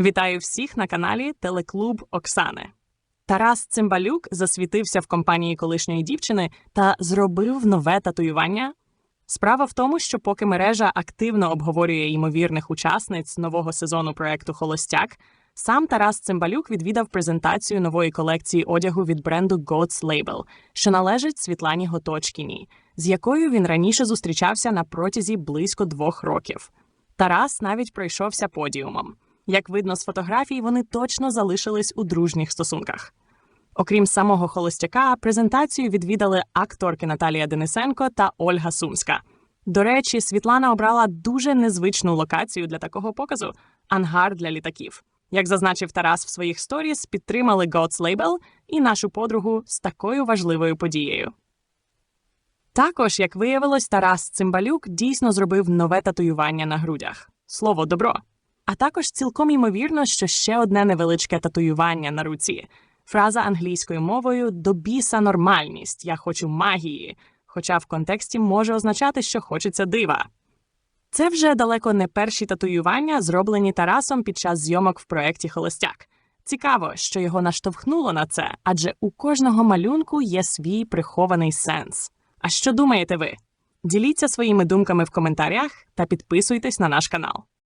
Вітаю всіх на каналі Телеклуб Оксани. Тарас Цимбалюк засвітився в компанії колишньої дівчини та зробив нове татуювання. Справа в тому, що поки мережа активно обговорює ймовірних учасниць нового сезону проекту Холостяк, сам Тарас Цимбалюк відвідав презентацію нової колекції одягу від бренду Goats Label, що належить Світлані Готочкіній, з якою він раніше зустрічався на протязі близько двох років. Тарас навіть пройшовся подіумом. Як видно з фотографій, вони точно залишились у дружніх стосунках. Окрім самого холостяка, презентацію відвідали акторки Наталія Денисенко та Ольга Сумська. До речі, Світлана обрала дуже незвичну локацію для такого показу ангар для літаків. Як зазначив Тарас в своїх сторіс, підтримали God's Label і нашу подругу з такою важливою подією. Також, як виявилось, Тарас Цимбалюк дійсно зробив нове татуювання на грудях. Слово добро. А також цілком ймовірно, що ще одне невеличке татуювання на руці. Фраза англійською мовою до біса нормальність. Я хочу магії. Хоча в контексті може означати, що хочеться дива. Це вже далеко не перші татуювання, зроблені Тарасом під час зйомок в проєкті Холостяк. Цікаво, що його наштовхнуло на це, адже у кожного малюнку є свій прихований сенс. А що думаєте ви? Діліться своїми думками в коментарях та підписуйтесь на наш канал.